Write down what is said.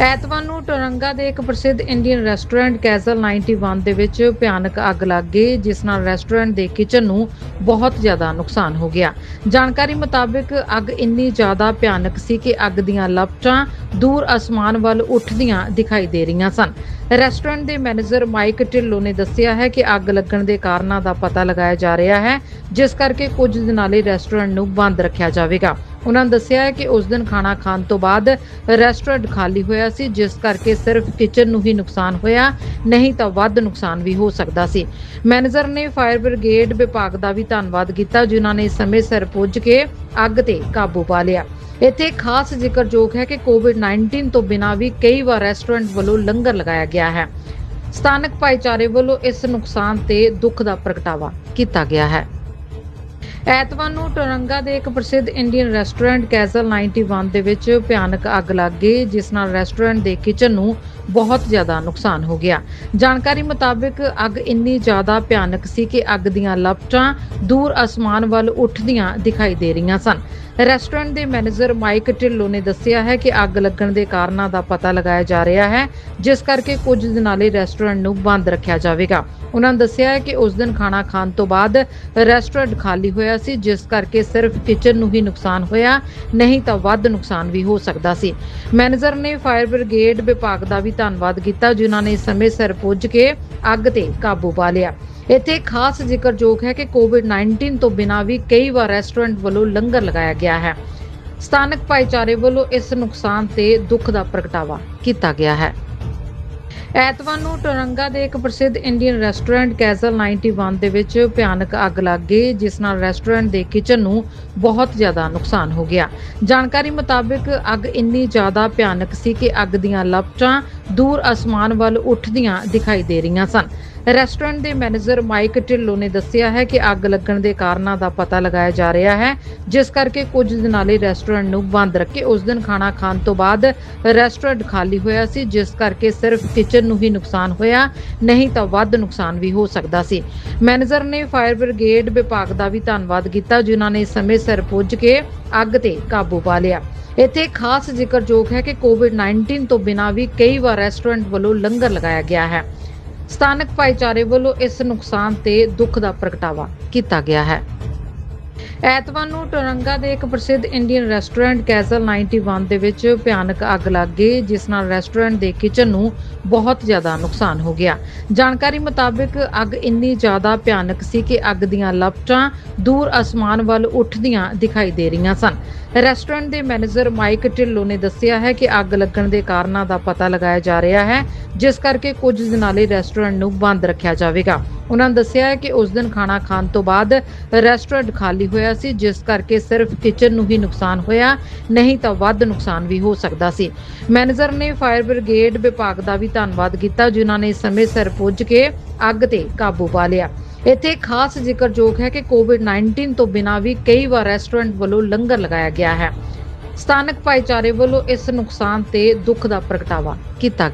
ਐਤਵਾਰ ਨੂੰ ਟੋਰੰਗਾ ਦੇ ਇੱਕ ਪ੍ਰਸਿੱਧ ਇੰਡੀਅਨ ਰੈਸਟੋਰੈਂਟ ਕੈਜ਼ਲ 91 ਦੇ ਵਿੱਚ ਭਿਆਨਕ ਅੱਗ ਲੱਗ ਗਈ, ਜਿਸ ਨਾਲ ਰੈਸਟੋਰੈਂਟ ਦੇ ਕਿਚਨ ਨੂੰ ਬਹੁਤ ਜ਼ਿਆਦਾ ਨੁਕਸਾਨ ਹੋ ਗਿਆ। ਜਾਣਕਾਰੀ ਮੁਤਾਬਕ ਅੱਗ ਇੰਨੀ ਜ਼ਿਆਦਾ ਭਿਆਨਕ ਸੀ ਕਿ ਅੱਗ ਦੀਆਂ ਲਪਟਾਂ ਦੂਰ ਅਸਮਾਨ ਵੱਲ ਉੱਠਦੀਆਂ ਦਿਖਾਈ ਦੇ ਰਹੀਆਂ ਸਨ। ਰੈਸਟੋਰੈਂਟ ਦੇ ਮੈਨੇਜਰ ਮਾਈਕ ਢਿੱਲੋਂ ਨੇ ਦੱਸਿਆ ਹੈ ਕਿ ਅੱਗ ਲੱਗਣ ਦੇ ਕਾਰਨਾਂ ਦਾ ਪਤਾ ਲਗਾਇਆ ਜਾ ਰਿਹਾ ਹੈ, ਜਿਸ ਕਰਕੇ ਕੁਝ ਦਿਨਾਂ ਲਈ ਰੈਸਟੋਰੈਂਟ ਨੂੰ ਬੰਦ ਰੱਖਿਆ ਜਾਵੇਗਾ। ਉਹਨਾਂ ਨੇ ਦੱਸਿਆ ਕਿ ਉਸ ਦਿਨ ਖਾਣਾ ਖਾਣ ਤੋਂ ਬਾਅਦ ਰੈਸਟੋਰੈਂਟ ਖਾਲੀ ਹੋਇਆ ਸੀ, ਜਿਸ ਕਰਕੇ ਸਿਰਫ ਕਿਚਨ ਨੂੰ ਹੀ ਨੁਕਸਾਨ ਹੋਇਆ, ਨਹੀਂ ਤਾਂ ਵੱਧ ਨੁਕਸਾਨ ਵੀ ਹੋ ਸਕਦਾ ਸੀ। ਮੈਨੇਜਰ ਨੇ ਫਾਇਰ ਬ੍ਰਿਗੇਡ ਵਿਭਾਗ ਦਾ ਵੀ ਧੰਨਵਾਦ ਕੀਤਾ, ਜਿਨ੍ਹਾਂ ਨੇ ਸਮੇਂ ਸਿਰ ਪੁੱਜ ਕੇ ਅੱਗ ਤੇ ਕਾਬੂ ਪਾ ਲਿਆ। ਇੱਥੇ ਖਾਸ ਜ਼ਿਕਰਯੋਗ ਹੈ ਕਿ ਕੋਵਿਡ-19 ਤੋਂ ਬਿਨਾਂ ਵੀ ਕਈ ਵਾਰ ਰੈਸਟੋਰੈਂਟ ਵੱਲੋਂ ਲੰਗਰ ਲਗਾਇਆ ਗਿਆ ਹੈ। ਸਥਾਨਕ ਭਾਈਚਾਰੇ ਵੱਲੋਂ ਇਸ ਨੁਕਸਾਨ ਤੇ ਦੁੱਖ ਦਾ ਪ੍ਰਗਟਾਵਾ ਕੀਤਾ ਗਿਆ ਹੈ। ਐਤਵਾਰ ਨੂੰ ਟੋਰੰਗਾ ਦੇ ਇੱਕ ਪ੍ਰਸਿੱਧ ਇੰਡੀਅਨ ਰੈਸਟੋਰੈਂਟ ਕੈਜ਼ਲ 91 ਦੇ ਵਿੱਚ ਭਿਆਨਕ ਅੱਗ ਲੱਗ ਗਈ, ਜਿਸ ਨਾਲ ਰੈਸਟੋਰੈਂਟ ਦੇ ਕਿਚਨ ਨੂੰ ਬਹੁਤ ਜ਼ਿਆਦਾ ਨੁਕਸਾਨ ਹੋ ਗਿਆ। ਜਾਣਕਾਰੀ ਮੁਤਾਬਕ ਅੱਗ ਇੰਨੀ ਜ਼ਿਆਦਾ ਭਿਆਨਕ ਸੀ ਕਿ ਅੱਗ ਦੀਆਂ ਲਪਟਾਂ ਦੂਰ ਅਸਮਾਨ ਵੱਲ ਉੱਠਦੀਆਂ ਦਿਖਾਈ ਦੇ ਰਹੀਆਂ ਸਨ। ਰੈਸਟੋਰੈਂਟ ਦੇ ਮੈਨੇਜਰ ਮਾਈਕ ਢਿੱਲੋਂ ਨੇ ਦੱਸਿਆ ਹੈ ਕਿ ਅੱਗ ਲੱਗਣ ਦੇ ਕਾਰਨਾਂ ਦਾ ਪਤਾ ਲਗਾਇਆ ਜਾ ਰਿਹਾ ਹੈ, ਜਿਸ ਕਰਕੇ ਕੁਝ ਦਿਨਾਂ ਲਈ ਰੈਸਟੋਰੈਂਟ ਨੂੰ ਬੰਦ ਰੱਖਿਆ ਜਾਵੇਗਾ। ਉਹਨਾਂ ਨੇ ਦੱਸਿਆ ਹੈ ਕਿ ਉਸ ਦਿਨ ਖਾਣਾ ਖਾਣ ਤੋਂ ਬਾਅਦ ਰੈਸਟੋਰੈਂਟ ਖਾਲੀ ਹੋਇਆ ਸੀ, ਜਿਸ ਕਰਕੇ ਸਿਰਫ ਕਿਚਨ ਨੂੰ ਹੀ ਨੁਕਸਾਨ ਹੋਇਆ, ਨਹੀਂ ਤਾਂ ਵੱਧ ਨੁਕਸਾਨ ਵੀ ਹੋ ਸਕਦਾ ਸੀ। ਮੈਨੇਜਰ ਨੇ ਫਾਇਰ ਬ੍ਰਿਗੇਡ ਵਿਭਾਗ ਦਾ ਵੀ ਧੰਨਵਾਦ ਕੀਤਾ, ਜਿਨ੍ਹਾਂ ਨੇ ਸਮੇਂ ਸਿਰ ਪੁੱਜ ਕੇ ਅੱਗ ਤੇ ਕਾਬੂ ਪਾ ਲਿਆ। ਇੱਥੇ ਖਾਸ ਜ਼ਿਕਰਯੋਗ ਹੈ ਕਿ ਕੋਵਿਡ-19 ਤੋਂ ਬਿਨਾਂ ਵੀ ਕਈ ਵਾਰ ਰੈਸਟੋਰੈਂਟ ਵੱਲੋਂ ਲੰਗਰ ਲਗਾਇਆ ਗਿਆ ਹੈ। ਸਥਾਨਕ ਭਾਈਚਾਰੇ ਵੱਲੋਂ ਇਸ ਨੁਕਸਾਨ ਤੇ ਦੁੱਖ ਦਾ ਪ੍ਰਗਟਾਵਾ ਕੀਤਾ ਗਿਆ ਹੈ। ਐਤਵਾਰ ਨੂੰ ਟੋਰੰਗਾ ਦੇ ਇੱਕ ਪ੍ਰਸਿੱਧ ਇੰਡੀਅਨ ਰੈਸਟੋਰੈਂਟ ਕੈਜ਼ਲ 91 ਦੇ ਵਿੱਚ ਭਿਆਨਕ ਅੱਗ ਲੱਗ ਗਈ, ਜਿਸ ਨਾਲ ਰੈਸਟੋਰੈਂਟ ਦੇ ਕਿਚਨ ਨੂੰ ਬਹੁਤ ਜ਼ਿਆਦਾ ਨੁਕਸਾਨ ਹੋ ਗਿਆ। ਜਾਣਕਾਰੀ ਮੁਤਾਬਕ ਅੱਗ ਇੰਨੀ ਜ਼ਿਆਦਾ ਭਿਆਨਕ ਸੀ ਕਿ ਅੱਗ ਦੀਆਂ ਲਪਟਾਂ ਦੂਰ ਅਸਮਾਨ ਵੱਲ ਉੱਠਦੀਆਂ ਦਿਖਾਈ ਦੇ ਰਹੀਆਂ ਸਨ। ਰੈਸਟੋਰੈਂਟ ਦੇ ਮੈਨੇਜਰ ਮਾਈਕ ਢਿੱਲੋਂ ਨੇ ਦੱਸਿਆ ਹੈ ਕਿ ਅੱਗ ਲੱਗਣ ਦੇ ਕਾਰਨਾਂ ਦਾ ਪਤਾ ਲਗਾਇਆ ਜਾ ਰਿਹਾ ਹੈ, ਜਿਸ ਕਰਕੇ ਕੁਝ ਦਿਨਾਂ ਲਈ ਰੈਸਟੋਰੈਂਟ ਨੂੰ ਬੰਦ ਰੱਖੇ। ਉਸ ਦਿਨ ਖਾਣਾ ਖਾਣ ਤੋਂ ਬਾਅਦ ਰੈਸਟੋਰੈਂਟ ਖਾਲੀ ਹੋਇਆ ਸੀ, ਜਿਸ ਕਰਕੇ ਸਿਰਫ ਕਿਚਨ ਨੂੰ ਹੀ ਨੁਕਸਾਨ ਹੋਇਆ, ਨਹੀਂ ਤਾਂ ਵੱਧ ਨੁਕਸਾਨ ਵੀ ਹੋ ਸਕਦਾ ਸੀ। ਮੈਨੇਜਰ ਨੇ ਫਾਇਰ ਬ੍ਰਿਗੇਡ ਵਿਭਾਗ ਦਾ ਵੀ ਧੰਨਵਾਦ ਕੀਤਾ, ਜਿਨ੍ਹਾਂ ਨੇ ਸਮੇਂ ਸਿਰ ਪੁੱਜ ਕੇ ਅੱਗ ਤੇ ਕਾਬੂ ਪਾ ਲਿਆ। ਇੱਥੇ ਖਾਸ ਜ਼ਿਕਰਯੋਗ ਹੈ ਕਿ ਕੋਵਿਡ-19 ਤੋਂ ਬਿਨਾਂ ਵੀ ਕਈ ਵਾਰ ਰੈਸਟੋਰੈਂਟ ਵੱਲੋਂ ਲੰਗਰ ਲਗਾਇਆ ਗਿਆ ਹੈ। ਸਥਾਨਕ ਭਾਈਚਾਰੇ ਵੱਲੋਂ ਇਸ ਨੁਕਸਾਨ ਤੇ ਦੁੱਖ ਦਾ ਪ੍ਰਗਟਾਵਾ ਕੀਤਾ ਗਿਆ ਹੈ। ਐਤਵਾਰ ਨੂੰ ਟੋਰੰਗਾ ਦੇ ਇੱਕ ਪ੍ਰਸਿੱਧ ਇੰਡੀਅਨ ਰੈਸਟੋਰੈਂਟ ਕੈਜ਼ਲ 91 ਦੇ ਵਿੱਚ ਭਿਆਨਕ ਅੱਗ ਲੱਗ ਗਈ, ਜਿਸ ਨਾਲ ਰੈਸਟੋਰੈਂਟ ਦੇ ਕਿਚਨ ਨੂੰ ਬਹੁਤ ਜ਼ਿਆਦਾ ਨੁਕਸਾਨ ਹੋ ਗਿਆ। ਜਾਣਕਾਰੀ ਮੁਤਾਬਕ ਅੱਗ ਇੰਨੀ ਜ਼ਿਆਦਾ ਭਿਆਨਕ ਸੀ ਕਿ ਅੱਗ ਦੀਆਂ ਲਪਟਾਂ ਦੂਰ ਅਸਮਾਨ ਵੱਲ ਉੱਠਦੀਆਂ ਦਿਖਾਈ ਦੇ ਰਹੀਆਂ ਸਨ। ਰੈਸਟੋਰੈਂਟ ਦੇ ਮੈਨੇਜਰ ਮਾਈਕ ਢਿੱਲੋਂ ਨੇ ਦੱਸਿਆ ਹੈ ਕਿ ਅੱਗ ਲੱਗਣ ਦੇ ਕਾਰਨਾਂ ਦਾ ਪਤਾ ਲਗਾਇਆ ਜਾ ਰਿਹਾ ਹੈ, ਜਿਸ ਕਰਕੇ ਕੁਝ ਦਿਨਾਂ ਲਈ ਰੈਸਟੋਰੈਂਟ ਨੂੰ ਬੰਦ ਰੱਖਿਆ ਜਾਵੇਗਾ। ਉਹਨਾਂ ਨੇ ਦੱਸਿਆ ਹੈ ਕਿ ਉਸ ਦਿਨ ਖਾਣਾ ਖਾਣ ਤੋਂ ਬਾਅਦ ਰੈਸਟੋਰੈਂਟ ਖਾਲੀ ਹੋਇਆ ਸੀ, ਜਿਸ ਕਰਕੇ ਸਿਰਫ ਕਿਚਨ ਨੂੰ ਹੀ ਨੁਕਸਾਨ ਹੋਇਆ, ਨਹੀਂ ਤਾਂ ਵੱਧ ਨੁਕਸਾਨ ਵੀ ਹੋ ਸਕਦਾ ਸੀ। ਮੈਨੇਜਰ ਨੇ ਫਾਇਰ ਬ੍ਰਿਗੇਡ ਵਿਭਾਗ ਦਾ ਵੀ ਧੰਨਵਾਦ ਕੀਤਾ, ਜਿਨ੍ਹਾਂ ਨੇ ਸਮੇਂ ਸਿਰ ਪੁੱਜ ਕੇ ਅੱਗ ਤੇ ਕਾਬੂ ਪਾ ਲਿਆ। ਇੱਥੇ ਖਾਸ ਜ਼ਿਕਰਯੋਗ ਹੈ ਕਿ ਕੋਵਿਡ-19 ਤੋਂ ਬਿਨਾਂ ਵੀ ਕਈ ਵਾਰ ਰੈਸਟੋਰੈਂਟ ਵੱਲੋਂ ਲੰਗਰ ਲਗਾਇਆ ਗਿਆ ਹੈ। ਸਥਾਨਕ ਭਾਈਚਾਰੇ ਵੱਲੋਂ ਇਸ ਨੁਕਸਾਨ ਤੇ ਦੁੱਖ ਦਾ ਪ੍ਰਗਟਾਵਾ ਕੀਤਾ ਗਿਆ।